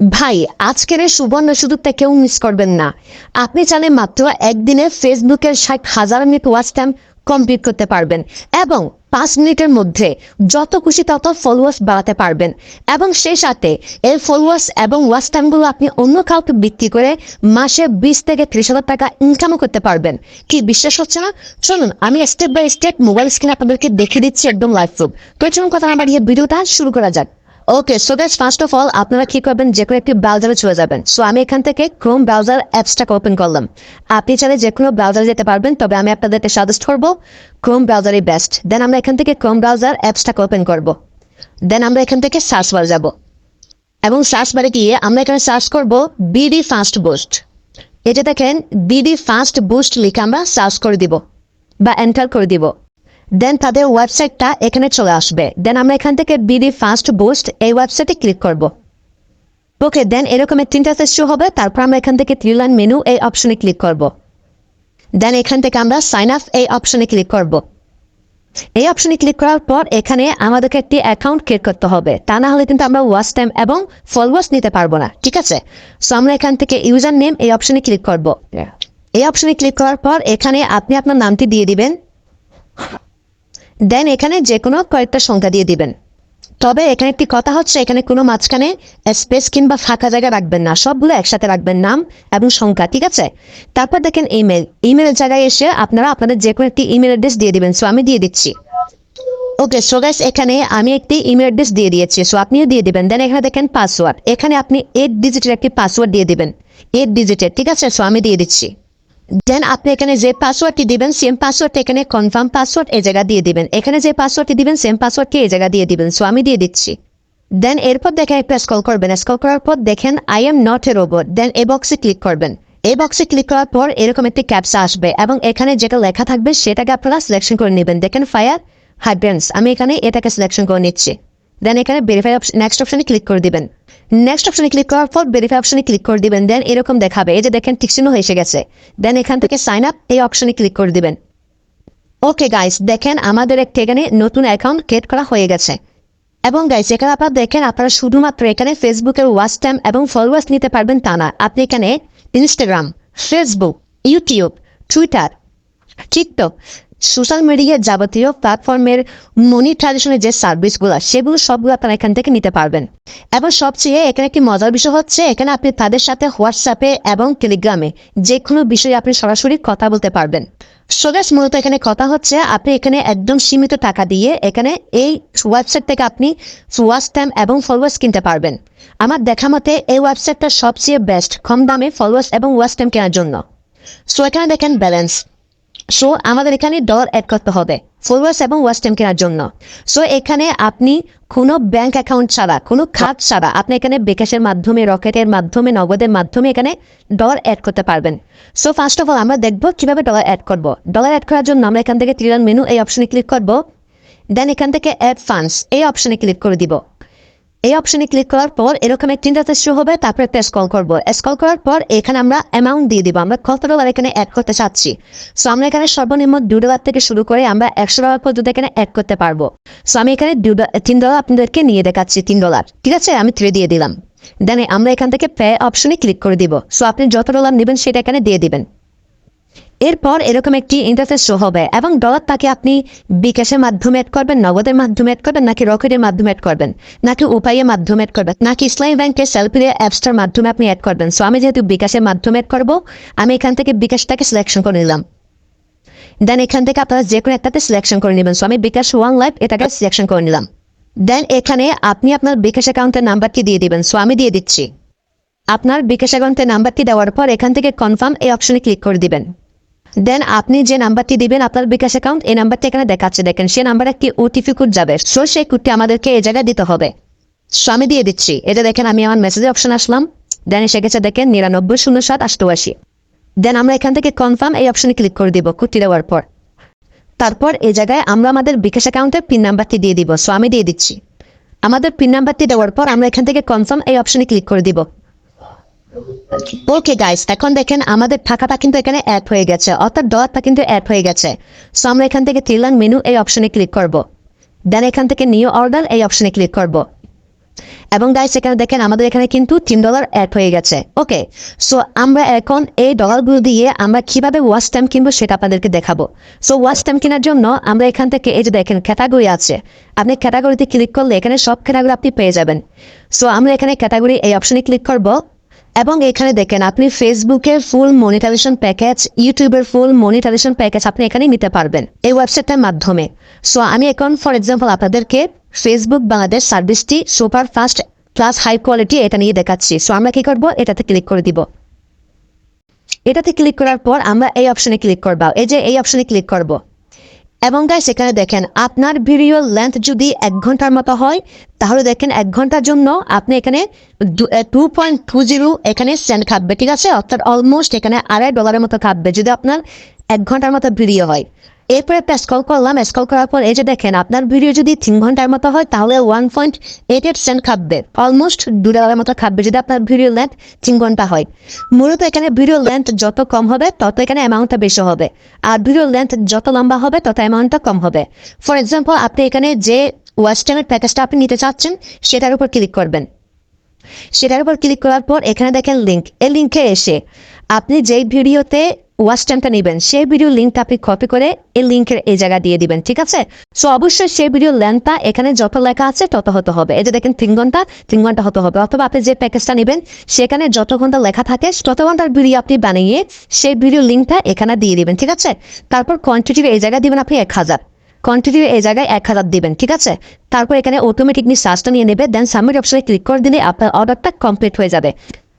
ভাই, আজকের এই সুবর্ণ সুযোগটা কেউ মিস করবেন না। আপনি চাইলে মাত্র একদিনে ফেসবুকের ষাট হাজার মিনিট ওয়াচ টাইম কমপ্লিট করতে পারবেন এবং পাঁচ মিনিটের মধ্যে যত খুশি তত ফলোয়ার্স বাড়াতে পারবেন এবং সেই সাথে এই ফলোয়ার্স এবং ওয়াচ টাইমগুলো আপনি অন্য কাউকে বিক্রি করে মাসে বিশ থেকে ত্রিশ হাজার টাকা ইনকামও করতে পারবেন। কি বিশ্বাস হচ্ছে না? চলুন, আমি স্টেপ বাই স্টেপ মোবাইল স্ক্রিনে আপনাদেরকে দেখে দিচ্ছি একদম লাইভ প্রুফ তো চলুন, কথা না বাড়িয়ে ভিডিওটা শুরু করা যাক। Okay so that's first of all আপনারা কি করবেন? যে কোনো একটি ব্রাউজারে চলে যাবেন। সো আমি এখান থেকে ক্রোম ব্রাউজার অ্যাপসটাকে ওপেন করলাম। আপনি চাইলে যে কোনো ব্রাউজারে যেতে পারবেন, তবে আমি আপনাদেরকে সাজেস্ট করব ক্রোম ব্রাউজারই বেস্ট দেন আমরা এখান থেকে ক্রোম ব্রাউজার অ্যাপসটাকে ওপেন করব। দেন আমরা এখান থেকে সার্চ বার যাব। এবং সার্চ বারে গিয়ে আমরা এখানে সার্চ করব বিডি ফাস্ট বুস্ট এটা দেখেন বিডি ফাস্ট বুস্ট লিখে আমরা সার্চ করে দিব বা এন্টার করে দিব। দেন তাদের ওয়েবসাইটটা এখানে চলে আসবে। দেন আমরা এখান থেকে বিডি ফাস্ট বুস্ট এই ওয়েবসাইটে ক্লিক করব। ওকে দেন এরকমের তিনটা শো হবে তারপর আমরা এখান থেকে থ্রি লাইন মেনু এই অপশনে ক্লিক করব। দেন এখান থেকে আমরা সাইন আপ এই অপশনে ক্লিক করব। এই অপশনে ক্লিক করার পর এখানে আমাদেরকে একটি অ্যাকাউন্ট ক্রিয়েট করতে হবে। তা না হলে কিন্তু আমরা ওয়াচ টাইম এবং ফলোয়ার্স নিতে পারব না ঠিক আছে? সো আমরা এখান থেকে ইউজার নেম এই অপশনে ক্লিক করব। এই অপশনে ক্লিক করার পর এখানে আপনি আপনার নামটি দিয়ে দিবেন। দেন এখানে যে কোনো কয়েকটা সংখ্যা দিয়ে দিবেন। তবে এখানে একটি কথা হচ্ছে, এখানে কোনো মাঝখানে স্পেস কিংবা ফাঁকা জায়গা রাখবেন না। সবগুলো একসাথে রাখবেন নাম এবং সংখ্যা, ঠিক আছে? তারপর দেখেন ইমেল ইমেলের জায়গায় এসে আপনারা আপনাদের যে কোনো একটি ইমেল অ্যাড্রেস দিয়ে দিবেন। সো আমি দিয়ে দিচ্ছি। ওকে সো গাইস এখানে আমি একটি ইমেল অ্যাড্রেস দিয়ে দিয়েছি। সো আপনিও দিয়ে দিবেন। দেন এখানে দেখেন পাসওয়ার্ড এখানে আপনি এইট ডিজিটের একটি পাসওয়ার্ড দিয়ে দিবেন। এইট ডিজিটের ঠিক আছে? সো আমি দিয়ে দিচ্ছি। দেন আপনি এখানে যে পাসওয়ার্ডটি দিবেন সেম পাসওয়ার্ডটা এখানে কনফার্ম পাসওয়ার্ড এই জায়গা দিয়ে দিবেন। এখানে যে পাসওয়ার্ডটি দিবেন সেম পাসওয়ার্ডটি এই জায়গা দিয়ে দিবেন। সো আমি দিয়ে দিচ্ছি। দেন এরপর দেখেন একটা স্কল করবেন। স্কল করার পর দেখেন I am not a robot then a বক্সে ক্লিক করবেন। এই বক্সে ক্লিক করার পর এরকম একটি ক্যাপসা আসবে এবং এখানে যেটা লেখা থাকবে, সেটাকে আপনারা সিলেকশন করে নেবেন। দেখেন ফায়ার হাইব্রেন্স আমি এখানে এটাকে সিলেকশন করে নিচ্ছি। দেন এখানে ভেরিফাই অপশন নেক্সট অপশনে ক্লিক করে দিবেন। নেক্সট অপশনে ক্লিক করার পর ভেরিফাই অপশনে ক্লিক করে দিবেন। দেন এরকম দেখাবে, এই যে দেখেন টিকচিহ্ন এসে গেছে। দেন এখান থেকে সাইন আপ এই অপশনে ক্লিক করে দিবেন। ওকে গাইস দেখেন আমাদের একটি এখানে নতুন অ্যাকাউন্ট ক্রিয়েট করা হয়ে গেছে। এবং গাইস এখানে আপনারা দেখেন, আপনারা শুধুমাত্র এখানে ফেসবুকের ওয়াচ টাইম এবং ফলোয়ার্স নিতে পারবেন তা না। আপনি এখানে Instagram Facebook YouTube Twitter TikTok social মিডিয়ার যাবতীয় প্ল্যাটফর্মের মনিটাইজেশনের যে সার্ভিসগুলো সেগুলো সবগুলো আপনারা এখান থেকে নিতে পারবেন। এবং সবচেয়ে এখানে একটি মজার বিষয় হচ্ছে, এখানে আপনি তাদের সাথে হোয়াটসঅ্যাপে এবং টেলিগ্রামে যে কোনো বিষয়ে আপনি সরাসরি কথা বলতে পারবেন। সোগাস মূলত এখানে কথা হচ্ছে, আপনি এখানে একদম সীমিত টাকা দিয়ে এখানে এই ওয়েবসাইট থেকে আপনি ওয়াচ টাইম এবং ফলোয়ার্স কিনতে পারবেন। আমার দেখা মতে, এই ওয়েবসাইটটা সবচেয়ে বেস্ট কম দামে ফলোয়ার্স এবং ওয়াচ টাইম কেনার জন্য। সো এখানে দেখেন ব্যালেন্স সো আমাদের এখানে ডলার অ্যাড করতে হবে। ফলোয়ার্স এবং ওয়াচ টাইম কেনার জন্য। সো এখানে আপনি কোনো ব্যাংক অ্যাকাউন্ট ছাড়া, কোনো খাত ছাড়া, আপনি এখানে বিকাশের মাধ্যমে, রকেটের মাধ্যমে, নগদের মাধ্যমে এখানে ডলার অ্যাড করতে পারবেন। সো ফার্স্ট অফ অল আমরা দেখব কীভাবে ডলার অ্যাড করব। ডলার অ্যাড করার জন্য আমরা এখান থেকে ত্রিরান মেনু এই অপশনে ক্লিক করব। দেন এখান থেকে অ্যাড ফান্ডস এই অপশনে ক্লিক করে দিব। এই অপশনে ক্লিক করার পর এরকম একটা ইন্টারফেস শো হবে, তারপর একটা স্কল করব। স্কল করার পর এখানে আমরা অ্যামাউন্ট দিয়ে দিব। আমরা কত ডলার এখানে অ্যাড করতে চাচ্ছি? সো আমরা এখানে সর্বনিম্ন দু ডলার থেকে শুরু করে আমরা একশো ডলার পর্যন্ত এখানে অ্যাড করতে পারব। সো আমি এখানে তিন ডলার আপনাদেরকে নিয়ে দেখাচ্ছি, তিন ডলার ঠিক আছে? আমি থ্রি দিয়ে দিলাম। দেন আমরা এখান থেকে পে অপশনে ক্লিক করে দিব। সো আপনি যত ডলার নেবেন সেটা এখানে দিয়ে দিবেন। এরপর এরকম একটি ইন্টারফেস শো হবে এবং ডলার তাকে আপনি বিকাশের মাধ্যমে অ্যাড করবেন, নগদের মাধ্যমে অ্যাড করবেন, নাকি রকেটের মাধ্যমে অ্যাড করবেন, নাকি উপায়ের মাধ্যমে অ্যাড করবেন, নাকি ইসলামী ব্যাংকের সেলফি অ্যাপসটার মাধ্যমে আপনি অ্যাড করবেন। সো আমি যেহেতু বিকাশের মাধ্যমে অ্যাড করব, আমি এখান থেকে বিকাশটাকে সিলেকশন করে নিলাম। দেন এখান থেকে আপনারা যে কোনো একটাতে সিলেকশন করে নেবেন। সো আমি বিকাশ ওয়ান লাইফ এটাকে সিলেকশন করে নিলাম। দেন এখানে আপনি আপনার বিকাশ অ্যাকাউন্টের নাম্বারটি দিয়ে দিবেন। সো আমি দিয়ে দিচ্ছি। আপনার বিকাশ অ্যাকাউন্টের নাম্বারটি দেওয়ার পর এখান থেকে কনফার্ম এই অপশনে ক্লিক করে দিবেন। দেন আপনি যে নাম্বারটি দিবেন আপনার বিকাশ অ্যাকাউন্ট এই নাম্বারটি এখানে দেখাচ্ছে। দেখেন সেই নাম্বারে একটি ওটিপি কোড যাবে। সো সেই কোডটি আমাদেরকে এই জায়গায় দিতে হবে। সো আমি দিয়ে দিচ্ছি। এটা দেখেন, আমি আমার মেসেজে অপশন আসলাম। দেন এসে গেছে, দেখেন, নিরানব্বই শূন্য সাত অষ্টআশি দেন আমরা এখান থেকে কনফার্ম এই অপশনে ক্লিক করে দিব কোডটি দেওয়ার পর। তারপর এই জায়গায় আমরা আমাদের বিকাশ অ্যাকাউন্টের পিন নাম্বারটি দিয়ে দিব। সো আমি দিয়ে দিচ্ছি। আমাদের পিন নাম্বারটি দেওয়ার পর আমরা এখান থেকে কনফার্ম এই অপশনে ক্লিক করে দিব। ওকে গাইস এখন দেখেন আমাদের টাকাটা কিন্তু এখানে অ্যাড হয়ে গেছে, অর্থাৎ ডলারটা কিন্তু অ্যাড হয়ে গেছে। সো আমরা এখান থেকে ত্রিলান মেনু এই অপশনে ক্লিক করব। দেন এখান থেকে নিউ অর্ডার এই অপশনে ক্লিক করব। এবং গাইস এখানে দেখেন আমাদের এখানে কিন্তু তিন ডলার অ্যাড হয়ে গেছে। ওকে সো আমরা এখন এই ডলারগুলো দিয়ে আমরা কীভাবে ওয়াচ টাইম কিনবো সেটা আপনাদেরকে দেখাবো। সো ওয়াচ টাইম কেনার জন্য আমরা এখান থেকে এই যে দেখেন ক্যাটাগরি আছে, আপনি ক্যাটাগরিতে ক্লিক করলে এখানে সব ক্যাটাগরি আপনি পেয়ে যাবেন। সো আমরা এখানে ক্যাটাগরি এই অপশনে ক্লিক করব। এবং এখানে দেখেন, আপনি ফেসবুকের ফুল মনিটাইজেশন প্যাকেজ ইউটিউবের ফুল মনিটাইজেশন প্যাকেজ আপনি এখানে নিতে পারবেন এই ওয়েবসাইটটার মাধ্যমে। সো আমি এখন ফর এক্সাম্পল আপনাদেরকে Facebook Bangladesh সার্ভিসটি super fast plus high quality এটা নিয়ে দেখাচ্ছি। সো আমরা কি করব? এটাতে ক্লিক করে দিব। এটাতে ক্লিক করার পর আমরা এই অপশনে ক্লিক করব। এই যে এই অপশনে ক্লিক করব। এবং গাইস, এখানে দেখেন, আপনার ভিডিও লেন্থ যদি এক ঘণ্টার মতো হয়, তাহলে দেখেন এক ঘণ্টার জন্য আপনি এখানে টু পয়েন্ট টু জিরো এখানে সেন্ট খাটবে ঠিক আছে? অর্থাৎ অলমোস্ট এখানে আড়াই ডলারের মতো খাটবে যদি আপনার এক ঘণ্টার মতো ভিডিও হয়। এরপরে একটা স্কল করলাম স্কল করার পর এই যে দেখেন, আপনার ভিডিও যদি তিন ঘণ্টার মতো হয়, তাহলে one point eight eight cent খাটবে almost দু ডলারের মতো খাটবে যদি আপনার ভিডিও লেন্থ তিন ঘণ্টা হয়। মূলত এখানে ভিডিও লেন্থ যত কম হবে, তত এখানে অ্যামাউন্টটা বেশি হবে। আর ভিডিও লেন্থ যত লম্বা হবে, তত অ্যামাউন্টটা কম হবে। ফর এক্সাম্পল আপনি এখানে যে ওয়াচ টাইমের প্যাকেজটা আপনি নিতে চাচ্ছেন, সেটার উপর ক্লিক করবেন। সেটার উপর ক্লিক করার পর এখানে দেখেন লিঙ্ক এই লিঙ্কে এসে আপনি যেই ভিডিওতে ওয়াচ টাইমটা নেবেন। সেই ভিডিও লিঙ্কটা আপনি কপি করে এই লিঙ্কের এই জায়গা দিয়ে দিবেন, ঠিক আছে? সো অবশ্যই সেই ভিডিও লেন্থটা এখানে যত লেখা আছে তত হতে হবে। এই যে দেখেন, তিন ঘণ্টা তিন ঘণ্টা হতে হবে। অথবা আপনি যে প্যাকেজটা নেবেন, সেখানে যত ঘণ্টা লেখা থাকে, তত ঘণ্টার ভিডিও আপনি বানিয়ে সেই ভিডিও লিঙ্কটা এখানে দিয়ে দিবেন, ঠিক আছে? তারপর কোয়ান্টিটির এই জায়গায় দিবেন আপনি এক হাজার। কোয়ান্টিটির এই জায়গায় এক হাজার দিবেন, ঠিক আছে? তারপর এখানে অটোমেটিকলি সার্চটা নিয়ে নেবে দেন সাবমিট অপশনে ক্লিক করে দিলে আপনার অর্ডারটা কমপ্লিট হয়ে যাবে।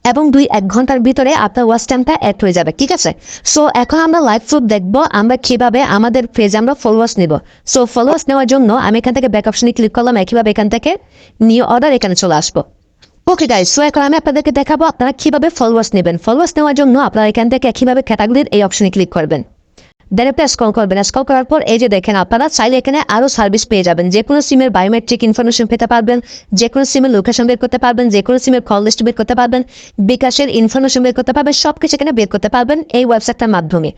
এবং দুই এক ঘণ্টার ভিতরে আপনার ওয়াচ টাইমটা অ্যাড হয়ে যাবে, ঠিক আছে? সো এখন আমরা লাইভ প্রুফ দেখব আমরা কীভাবে আমাদের পেজে আমরা ফলোয়ার্স নিব। সো ফলোয়ার্স নেওয়ার জন্য আমি এখান থেকে ব্যাক অপশনে ক্লিক করলাম, একইভাবে এখান থেকে নিউ অর্ডার এখানে চলে আসব। ওকে গাইজ সো এখন আমি আপনাদেরকে দেখাবো আপনারা কীভাবে ফলোয়ার্স নেবেন। ফলোয়ার্স নেওয়ার জন্য আপনারা এখান থেকে একইভাবে ক্যাটাগরির এই অপশনে ক্লিক করবেন। দেন একটা স্কল করবেন স্কল করার পর এই যে দেখেন আপনারা চাইলে এখানে আরও সার্ভিস পেয়ে যাবেন। যে কোনো সিমের বায়োমেট্রিক ইনফরমেশন পেতে পারবেন যে কোনো সিমের লোকেশন বের করতে পারবেন যে কোনো সিমের কল লিস্ট বের করতে পারবেন, বিকাশের ইনফরমেশন বের করতে পারবেন সব কিছু এখানে বের করতে পারবেন এই ওয়েবসাইটটার মাধ্যমে।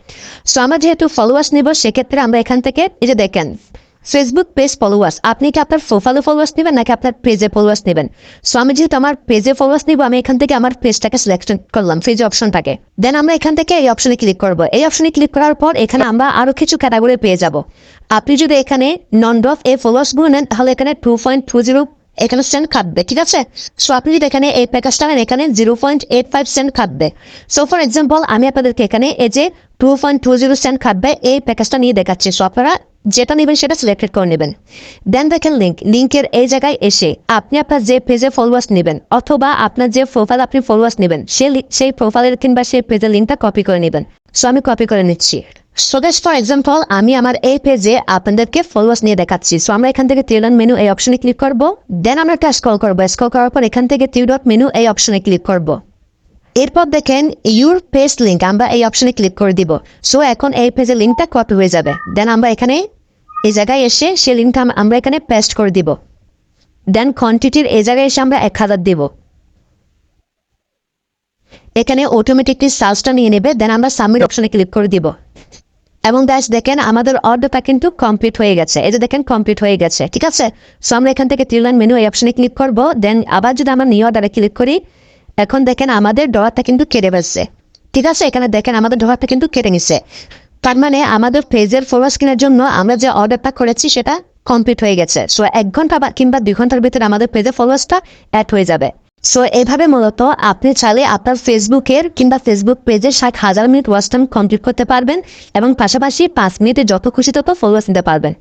সো আমরা যেহেতু ফলোয়ার্স নেব, সেক্ষেত্রে আমরা এখান থেকে এই যে দেখেন ফেসবুক পেজ ফলোয়ার্স আপনি কি আপনার প্রোফাইলে ফলোয়ার্স নেবেন নাকি আপনার পেজে ফলোয়ার্স নেবেন? সো আমি যেহেতু আমার পেজে ফলোয়ার্স নিব, আমি এখান থেকে আমার পেজটাকে সিলেকশন করলাম পেজ অপশনটাকে দেন আমরা এখান থেকে এই অপশনে ক্লিক করব। এই অপশনে ক্লিক করার পর এখানে আমরা আরও কিছু ক্যাটাগরি পেয়ে যাব। আপনি যদি এখানে নন ডফ এই ফলোয়ার্সগুলো নেন, তাহলে এখানে টু পয়েন্ট টু জিরো এখানে সেন্ট খাটবে ঠিক আছে? সো আপনি যদি এখানে এই প্যাকেজটা নেন, এখানে zero point eight five cent খাটবে so for example আমি আপনাদেরকে এখানে এই যে two point two zero cent খাটবে এই প্যাকেজটা নিয়ে দেখাচ্ছি। সো আপনারা যেটা নেবেন সেটা সিলেক্টেড করে নেবেন। দেন দেখেন লিঙ্ক লিঙ্কের এই জায়গায় এসে আপনি আপনার যে পেজে ফলোয়ার্স নেবেন অথবা আপনার যে প্রোফাইল আপনি ফলোয়ার্স নেবেন, সেই সেই প্রোফাইলের কিংবা সেই পেজের লিঙ্কটা কপি করে নেবেন। সো আমি কপি করে নিচ্ছি। সো ফর এক্সাম্পল আমি আমার এই পেজে আপনাদেরকে ফলোয়ার্স নিয়ে দেখাচ্ছি। সো আমরা এখান থেকে টিউডন মেনু এই অপশনে ক্লিক করব। দেন আমরা একটা স্কল করব। স্কল করার পর এখান থেকে টিউ ডট মেনু এই অপশনে ক্লিক করব। এরপর দেখেন ইউর পেজ লিঙ্ক আমরা এই অপশনে ক্লিক করে দিব। সো এখন এই পেজের লিঙ্কটা কপি হয়ে যাবে। দেন আমরা এখানে, এই জায়গায় এসে সেই লিঙ্কটা আম- আমরা এখানে পেস্ট করে দিব। দেন কোয়ান্টিটির এই জায়গায় এসে আমরা এক হাজার দিব। এখানে অটোমেটিকলি সার্চটা নিয়ে নেবে দেন আমরা সাবমিট অপশনে ক্লিক করে দিব। এবং দ্যাস দেখেন, আমাদের অর্ডারটা কিন্তু কমপ্লিট হয়ে গেছে। এই যে দেখেন কমপ্লিট হয়ে গেছে। ঠিক আছে? সো আমরা এখান থেকে ত্রিলাইন মেনু এই অপশনে ক্লিক করব। দেন আবার যদি আমরা নিউ অর্ডারে ক্লিক করি এখন দেখেন আমাদের ডলারটা কিন্তু কেটে ফেলছে। ঠিক আছে, এখানে দেখেন আমাদের ডলারটা কিন্তু কেটে নিছে। তার মানে আমাদের পেজের ফলোয়ার্স কেনার জন্য আমরা যে অর্ডারটা করেছি, সেটা কমপ্লিট হয়ে গেছে। সো এক ঘণ্টা বা কিংবা দুই ঘণ্টার ভিতরে আমাদের পেজের ফলোয়ার্সটা অ্যাড হয়ে যাবে। সো এভাবে মূলত আপনি চাইলে আপনার ফেসবুকের কিংবা ফেসবুক পেজে ষাট হাজার মিনিট ওয়াচ টাইম কমপ্লিট করতে পারবেন এবং পাশাপাশি পাঁচ মিনিটে যত খুশি তত ফলোয়ার্স নিতে পারবেন।